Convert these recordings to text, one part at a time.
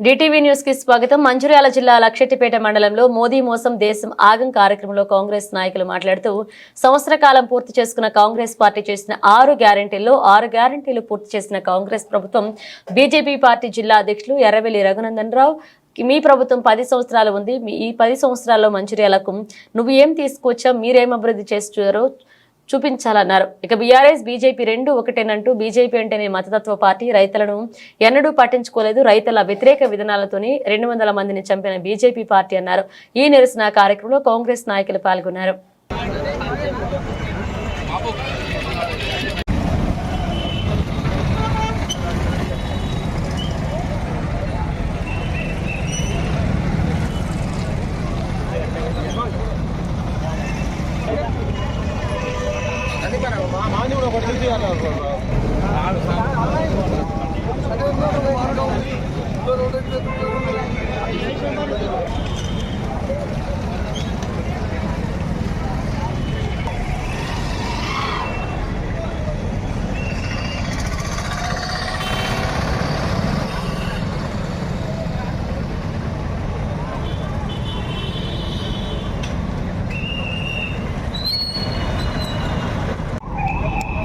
DTV న్యూస్కి స్వాగతం. మంచిర్యాల జిల్లా లక్షెట్టిపేట మండలంలో మోదీ మోసం దేశం ఆగం కార్యక్రమంలో కాంగ్రెస్ నాయకులు మాట్లాడుతూ సంవత్సర కాలం పూర్తి చేసుకున్న కాంగ్రెస్ పార్టీ చేసిన ఆరు గ్యారంటీల్లో ఆరు గ్యారంటీలు పూర్తి చేసిన కాంగ్రెస్ ప్రభుత్వం బీజేపీ పార్టీ జిల్లా అధ్యక్షులు ఎర్రవెల్లి రఘునందన్ రావు మీ ప్రభుత్వం పది సంవత్సరాలు ఉంది. మీ ఈ పది సంవత్సరాల్లో మంచిర్యాలకు నువ్వు ఏం తీసుకొచ్చావు? మీరేం అభివృద్ధి చేస్తున్నారో చూపించాలన్నారు. ఇక బీఆర్ఎస్ బీజేపీ రెండు ఒకటేనంటూ బీజేపీ అంటేనే మతతత్వ పార్టీ రైతులను ఎన్నడూ పట్టించుకోలేదు. రైతుల వ్యతిరేక విధానాలతోని రెండు వందల మందిని చంపిన బీజేపీ పార్టీ అన్నారు. ఈ నిరసన కార్యక్రమంలో కాంగ్రెస్ నాయకులు పాల్గొన్నారు.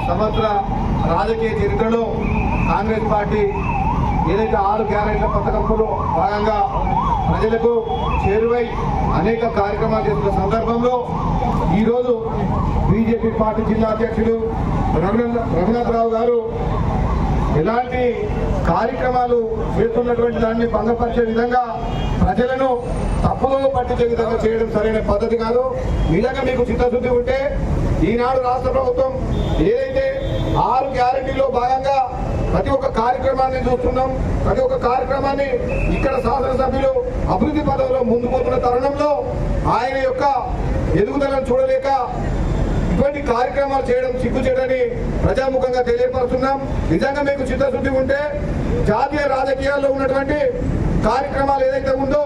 సంవత్సర రాజకీయ చరిత్రలో కాంగ్రెస్ పార్టీ ఏదైతే ఆరు గ్యారెంట్ల పథకంలో భాగంగా ప్రజలకు చేరువై అనేక కార్యక్రమాలు చేస్తున్న సందర్భంలో ఈరోజు బీజేపీ పార్టీ జిల్లా అధ్యక్షుడు రఘునాథరావు గారు ఎలాంటి కార్యక్రమాలు చేస్తున్నటువంటి దాన్ని భంగపరిచే విధంగా ప్రజలను తప్పుదో పట్టించే విధంగా చేయడం సరైన పద్ధతి కాదు. నిజంగా మీకు చిత్తశుద్ధి ఉంటే ఈనాడు రాష్ట్ర ప్రభుత్వం ఏదైతే ఆరు గ్యారెంటీలో భాగంగా ప్రతి ఒక్క కార్యక్రమాన్ని చూస్తున్నాం. ప్రతి ఒక్క కార్యక్రమాన్ని ఇక్కడ శాసనసభ్యులు అభివృద్ధి పదవిలో ముందు తరుణంలో ఆయన యొక్క ఎదుగుదలను చూడలేక ఇటువంటి కార్యక్రమాలు చేయడం సిగ్గుచేటని ప్రజాముఖంగా తెలియపరుస్తున్నాం. నిజంగా మీకు చిత్తశుద్ధి ఉంటే జాతీయ రాజకీయాల్లో ఉన్నటువంటి కార్యక్రమాలు ఏదైతే ఉందో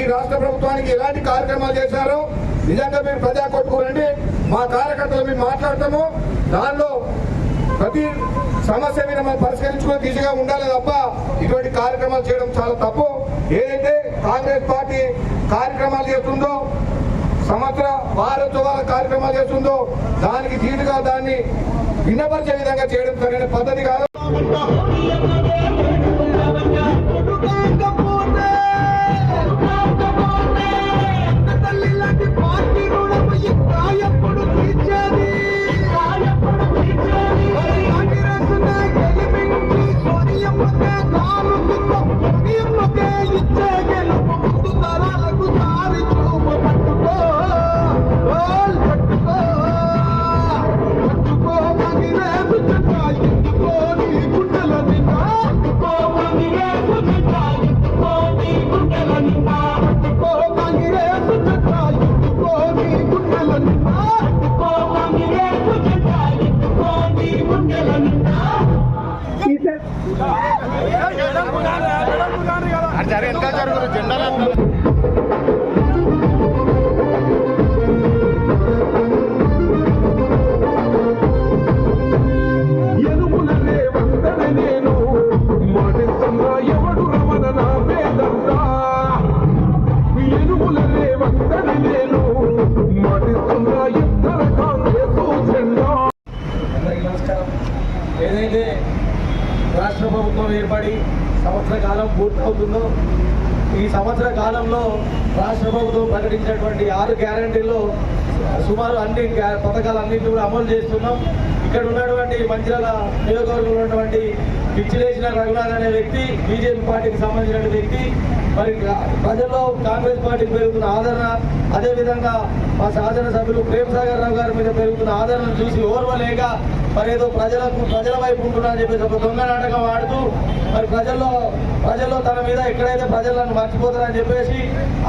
ఈ రాష్ట్ర ప్రభుత్వానికి ఎలాంటి కార్యక్రమాలు చేశారో నిజంగా మీరు ప్రజా కొట్టుకోరండి. మా కార్యకర్తలు మేము మాట్లాడతాము. దానిలో ప్రతి సమస్య మీద మనం పరిష్కరించుకునే దిశగా ఉండాలి తప్ప ఇటువంటి కార్యక్రమాలు చేయడం చాలా తప్పు. ఏదైతే కాంగ్రెస్ పార్టీ కార్యక్రమాలు చేస్తుందో సంవత్సర వారోత్సవాల కార్యక్రమాలు చేస్తుందో దానికి తీటుగా దాన్ని వినపరిచే విధంగా చేయడం సరైన పద్ధతి కాదు. అందరికీ నమస్కారం ఏదైతే రాష్ట్ర ప్రభుత్వం ఏర్పడి సంవత్సర కాలం పూర్తవుతుందో ఈ సంవత్సర కాలంలో రాష్ట్ర ప్రభుత్వం ప్రకటించినటువంటి ఆరు గ్యారంటీల్లో సుమారు అన్ని పథకాలు పథకాలన్నింటినీ కూడా అమలు చేస్తున్నాం. ఇక్కడ ఉన్నటువంటి మంచిర్యాల నియోజకవర్గంలో ఉన్నటువంటి పిచ్చిలేసిన రఘునాథ్ అనే వ్యక్తి బీజేపీ పార్టీకి సంబంధించిన వ్యక్తి మరి ప్రజల్లో కాంగ్రెస్ పార్టీకి పెరుగుతున్న ఆదరణ అదేవిధంగా మా శాసన సభ్యులు ప్రేమ్ సాగర్ రావు గారి మీద పెరుగుతున్న ఆదరణను చూసి ఓర్వలేక మరి ఏదో ప్రజలకు ప్రజల వైపు ఉంటున్నా అని చెప్పేసి ఒక దొంగ నాటకం ఆడుతూ మరి ప్రజల్లో ప్రజల్లో తన మీద ఎక్కడైతే ప్రజలను మర్చిపోతారని చెప్పేసి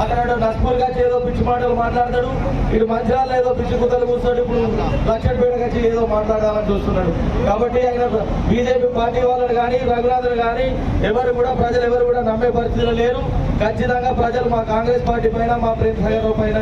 అక్కడ నస్పూర్గా ఏదో పిచ్చి మాటలు మాట్లాడతాడు ఇటు మంచిరాల్లో ఏదో పిచ్చి కుక్కలు కూర్చోడు ఇప్పుడు లక్షపేట వచ్చి ఏదో మాట్లాడాలని చూస్తున్నాడు. కాబట్టి ఆయన బీజేపీ పార్టీ వాళ్ళని కానీ రఘునాథులు కానీ ఎవరు కూడా ప్రజలు ఎవరు కూడా నమ్మే పరిస్థితిలో లేరు. ఖచ్చితంగా ప్రజలు మా కాంగ్రెస్ పార్టీ పైన మా ప్రేమ్ సాగర్ పైన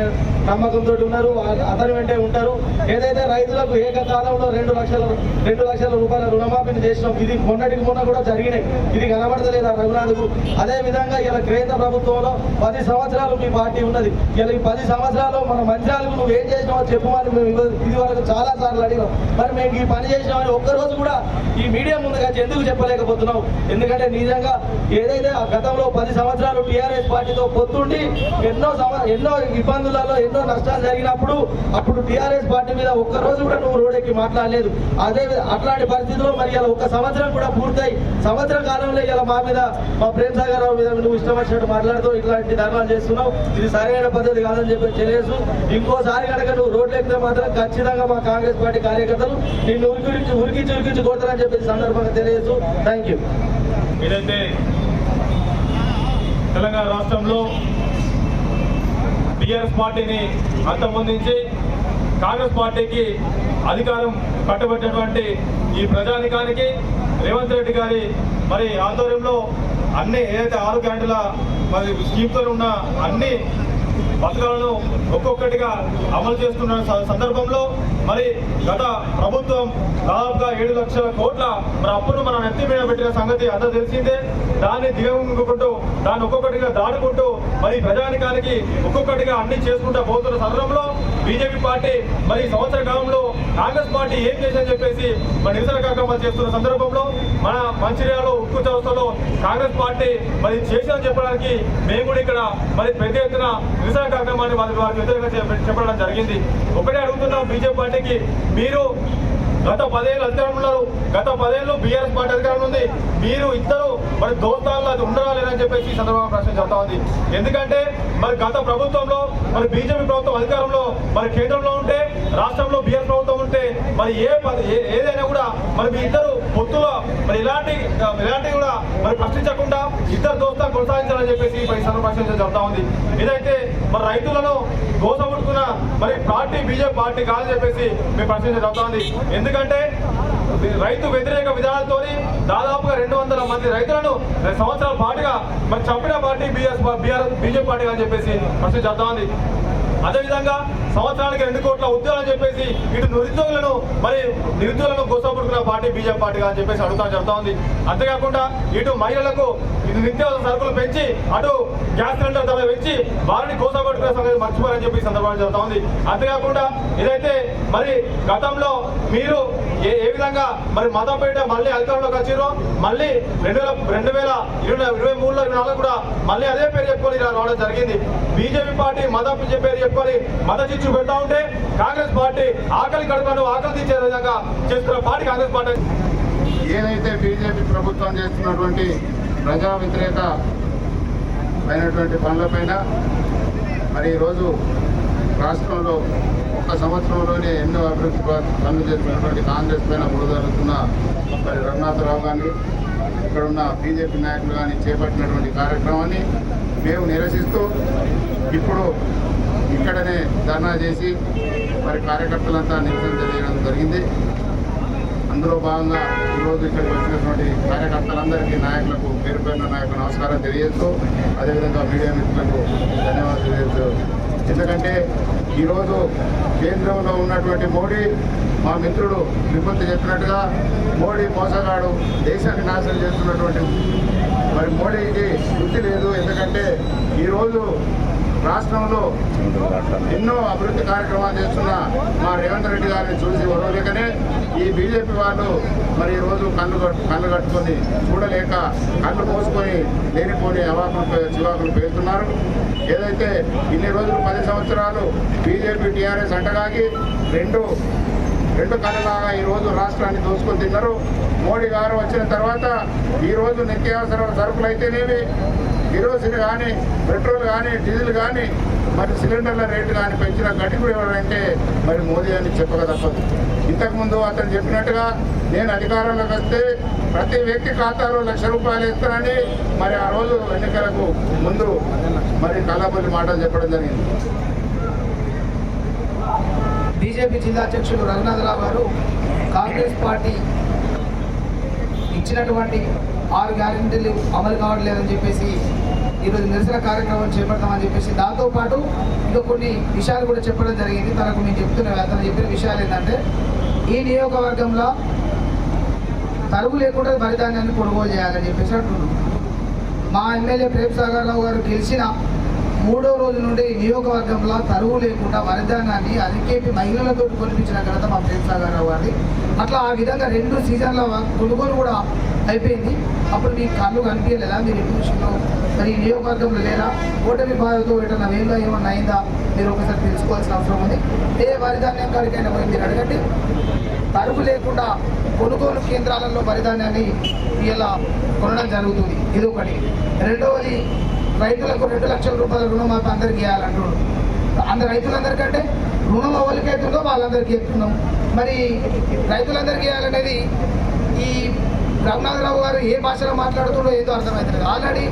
నమ్మకంతో ఉన్నారు అతని వెంటే ఉంటారు. ఏదైతే రైతులకు ఏకకాలంలో రెండు లక్షల రెండు లక్షల రూపాయల రుణమాఫీని చేసినాం ఇది మొన్నటికి మొన్న కూడా జరిగినాయి. ఇది కనబడతలేదు ఆ రఘునాథ్కు అదే విధంగా ఇలా కేంద్ర ప్రభుత్వంలో పది సంవత్సరాలు మీ పార్టీ ఉన్నది. ఇలా ఈ పది సంవత్సరాలు మన మంత్రాలకు నువ్వు ఏం చేసినావో చెప్పమని మేము ఇది- వరకు చాలా సార్లు అడిగినాం. మరి మేము ఈ పని చేసినామని ఒక్కరోజు కూడా ఈ మీడియా ముందుగా ఎందుకు చెప్పలేకపోతున్నావు? ఎందుకంటే నిజంగా ఏదైతే ఆ గతంలో పది సంవత్సరాలు టీఆర్ఎస్ పార్టీతో పొత్తుండి ఎన్నో ఎన్నో ఇబ్బందులలో ఎన్నో నష్టాలు జరిగినప్పుడు అప్పుడు టీఆర్ఎస్ పార్టీ మీద ఒక్క రోజు కూడా నువ్వు రోడ్డెక్కి మాట్లాడలేదు. అదే అట్లాంటి పరిస్థితిలో మరి ఇలా ఒక సంవత్సరం కూడా పూర్తయి సంవత్సర కాలంలో ఇలా మా మీద మా ప్రేమ్ సాగర్ మీద నువ్వు ఇష్టం వచ్చినట్టు మాట్లాడుతూ ఇట్లాంటి ధర్నాలు చేస్తున్నావు. ఇది సరైన పద్ధతి కాదని చెప్పి తెలియదు. ఇంకోసారి కనుక నువ్వు రోడ్లు ఎక్కితే మాత్రం ఖచ్చితంగా మా కాంగ్రెస్ పార్టీ కార్యకర్తలు నిన్ను ఉరికి ఉరికించి ఉరికించి కొడతారని చెప్పి సందర్భంగా తెలియదు. థ్యాంక్ యూ ఏదైతే తెలంగాణ రాష్ట్రంలో టీఆర్ఎస్ పార్టీని అంతమొందించి కాంగ్రెస్ పార్టీకి అధికారం కట్టబెట్టినటువంటి ఈ ప్రజానికానికి రేవంత్ రెడ్డి గారి మరి ఆధ్వర్యంలో అన్ని ఏదైతే ఆరు గంటల మరి స్కీమ్తో ఉన్న అన్ని పథకాలను ఒక్కొక్కటిగా అమలు చేస్తున్న స- సందర్భంలో మరి గత ప్రభుత్వం దాదాపుగా ఏడు లక్షల కోట్ల మరి అప్పును మన నెత్తి మీద పెట్టిన సంగతి అంతా తెలిసిందే. దాన్ని దిగముకుంటూ దాన్ని ఒక్కొక్కటిగా దాడుకుంటూ మరి ప్రజానికానికి ఒక్కొక్కటిగా అన్ని చేసుకుంటూ పోతున్న సందర్భంలో బీజేపీ పార్టీ మరి సంవత్సర కాలంలో కాంగ్రెస్ పార్టీ ఏం చేసిందని చెప్పేసి మరి నిరసన కార్యక్రమాలు చేస్తున్న సందర్భంలో మన మంచిర్యాలలో ఉక్కు చౌరస్తలో కాంగ్రెస్ పార్టీ మరి చేసిందని చెప్పడానికి మేము కూడా ఇక్కడ మరి పెద్ద ఎత్తున నిరసన కార్యక్రమాన్ని వారి వారికి వ్యతిరేకంగా చెప్పడం జరిగింది. ఒకటే అడుగుతున్నాం బీజేపీ పార్టీకి మీరు గత పదేళ్ళు అధికారంలో ఉన్నారు గత పదేళ్ళు బీఆర్ఎస్ పార్టీ అధికారంలో ఉంది. మీరు ఇద్దరు మరి దోస్తాల్లో అది ఉండరా లేదని చెప్పేసి చంద్రబాబు ప్రశ్న చెప్తా ఉంది. ఎందుకంటే మరి గత ప్రభుత్వంలో మరి బీజేపీ ప్రభుత్వం అధికారంలో మరి కేంద్రంలో ఉంటే రాష్ట్రంలో బీఆర్ ప్రభుత్వం ఉంటే మరి ఏ ఏ- ఏదైనా కూడా మరి మీ ఇద్దరు పొత్తులో మరి ఇలాంటి ఇలాంటి కూడా మరి ప్రశ్నించకుండా ఇద్దరు దోస్తా కొనసాగించాలని చెప్పేసి ఈ సందర్భంగా చెప్తా ఉంది. ఏదైతే మరి రైతులను దోసముడుకున్న మరి పార్టీ బీజేపీ పార్టీ కాదని చెప్పేసి మేము ప్రశ్నించడం జరుగుతా ఉంది. ఎందుకంటే రైతు వ్యతిరేక విధానాలతో దాదాపుగా రెండు వందల మంది రైతులను రెండు సంవత్సరాల పాటుగా మరి చంపిన party BS BRS BJP party అని చెప్పేసి ప్రశ్న చెప్తా ఉంది. అదేవిధంగా సంవత్సరానికి రెండు కోట్ల ఉద్యోగాలు చెప్పేసి ఇటు నిరుద్యోగులను మరి నిరుద్యోగులను గోసపడుకున్న పార్టీ బీజేపీ పార్టీగా అని చెప్పేసి అడుగుతా చెప్తా ఉంది. అంతేకాకుండా ఇటు మహిళలకు ఇటు నిత్యావసర సరుకులు పెంచి అటు గ్యాస్ సిలిండర్ ధర పెంచి వారిని గోసపడుకునే సంగతి మర్చిపోరని చెప్పి సందర్భంగా చెప్తా ఉంది. అంతేకాకుండా ఏదైతే మరి గతంలో మీరు ఏ ఏ విధంగా మరి మతం పేట మళ్ళీ అధికారంలోకి వచ్చారో మళ్ళీ రెండు వేల రెండు వేల ఇరవై ఇరవై మూడులో ఇరవై నాలుగు కూడా మళ్ళీ అదే పేరు చెప్పుకొని ఇలా రావడం జరిగింది. బీజేపీ పార్టీ మతం పేరు చెప్పుకొని మత చిచ్చు పెడతా ఉంటే కాంగ్రెస్ పార్టీ ఆకలి కడుపులను ఆకలి తీర్చే విధంగా చేస్తున్న పార్టీ కాంగ్రెస్ పార్టీ. ఏదైతే బీజేపీ ప్రభుత్వం చేస్తున్నటువంటి ప్రజా వ్యతిరేక అయినటువంటి పనులపైన మరి ఈరోజు రాష్ట్రంలో ఒక సంవత్సరంలోనే ఎన్నో అభివృద్ధి పనులు చేస్తున్నటువంటి కాంగ్రెస్ పైన బురదలుతున్న మరి రఘునాథరావు కానీ ఇక్కడ ఉన్న బీజేపీ నాయకులు కానీ చేపట్టినటువంటి కార్యక్రమాన్ని మేము నిరసిస్తూ ఇప్పుడు ఇక్కడనే ధర్నా చేసి మరి కార్యకర్తలంతా నిరసన తెలియడం జరిగింది. అందులో భాగంగా ఈరోజు ఇక్కడికి వచ్చినటువంటి కార్యకర్తలందరికీ నాయకులకు పేరు పేరున నాయకులకు నమస్కారం తెలియజేస్తూ అదేవిధంగా మీడియా మిత్రులకు ధన్యవాదాలు తెలియజేస్తూ ఎందుకంటే ఈరోజు కేంద్రంలో ఉన్నటువంటి మోడీ మా మిత్రుడు విపత్తు చెప్పినట్టుగా మోడీ మోసగాడు దేశాన్ని నాశనం చేస్తున్నటువంటి మరి మోడీకి బుద్ధి లేదు. ఎందుకంటే ఈరోజు రాష్ట్రంలో ఎన్నో అభివృద్ధి కార్యక్రమాలు చేస్తున్న మా రేవంత్ రెడ్డి గారిని చూసి ఓరవలేకనే ఈ బీజేపీ వాళ్ళు మరి ఈరోజు కళ్ళు కట్టు- కళ్ళు కట్టుకొని చూడలేక కళ్ళు పోసుకొని లేనిపోని అవాకులు చివాకులు పేరుతున్నారు ఏదైతే ఇన్ని రోజులు పది సంవత్సరాలు బీజేపీ టీఆర్ఎస్ అంటగాగి రెండు రెండు కళ్ళలాగా ఈరోజు రాష్ట్రాన్ని దోచుకొని తిన్నారు. మోడీ గారు వచ్చిన తర్వాత ఈరోజు నిత్యావసర సరుకులు అయితేనేవి కిరోసిన్ కానీ పెట్రోల్ కానీ డీజిల్ కానీ మరి సిలిండర్ల రేటు కానీ పెంచిన గట్టికుడు ఎవరంటే మరి మోదీ అని చెప్పక తప్పదు. ఇంతకుముందు అతను చెప్పినట్టుగా నేను అధికారంలోకి వస్తే ప్రతి వ్యక్తి ఖాతాలో లక్ష రూపాయలు ఇస్తానని మరి ఆ రోజు ఎన్నికలకు ముందు మరి కళ్ళబొల్లి మాటలు చెప్పడం జరిగింది. బీజేపీ జిల్లా అధ్యక్షులు రఘునాథరావు గారు కాంగ్రెస్ పార్టీ ఇచ్చినటువంటి ఆరు గ్యారెంటీలు అమలు కావట్లేదని చెప్పేసి ఈరోజు నిరసన కార్యక్రమం చేపడతామని చెప్పేసి దాంతోపాటు ఇంకా కొన్ని విషయాలు కూడా చెప్పడం జరిగింది. తనకు మేము చెప్తున్న అతను చెప్పిన విషయాలు ఏంటంటే ఈ నియోజకవర్గంలో తరువు లేకుండా వరి కొనుగోలు చేయాలని చెప్పేసి అంటున్నాం మా ఎమ్మెల్యే ప్రేమ్ సాగర్ రావు గారు గెలిచిన మూడో రోజు నుండి నియోగవర్గంలో తరువు లేకుండా వరిధానాన్ని అధికేపి మహిళలతో కొనిపించిన ఘనత మా ప్రేమ్ సాగర్ రావు గారిది. అట్లా ఆ విధంగా రెండు సీజన్ల కొనుగోలు కూడా అయిపోయింది. అప్పుడు మీకు కళ్ళు కనిపించలేదా? మీరు ఎన్ని విషయంలో మరి నియోగవర్గంలో లేదా ఓటమి బాధతో ఎటన్నా వేలో ఏమన్నా అయిందా? మీరు ఒకసారి తెలుసుకోవాల్సిన అవసరం ఉంది. ఏ వరిధాన్యం కాడికైనా పోయి మీరు అడగండి. తరుగు లేకుండా కొనుగోలు కేంద్రాలలో వరిధాన్యాన్ని ఇలా కొనడం జరుగుతుంది. ఇది ఒకటి రెండవది రైతులకు రెండు లక్షల రూపాయల రుణమాఫీ అందరికి ఇవ్వాలంటున్నాడు అందరు రైతులందరికంటే రుణం ఎవరికి అవుతుందో వాళ్ళందరికీ ఇస్తున్నాం మరి రైతులందరికీ ఇవ్వాలనేది ఈ రఘునాథరావు గారు ఏ భాషలో మాట్లాడుతుండో ఏదో అర్థమవుతుంది ఆల్రెడీ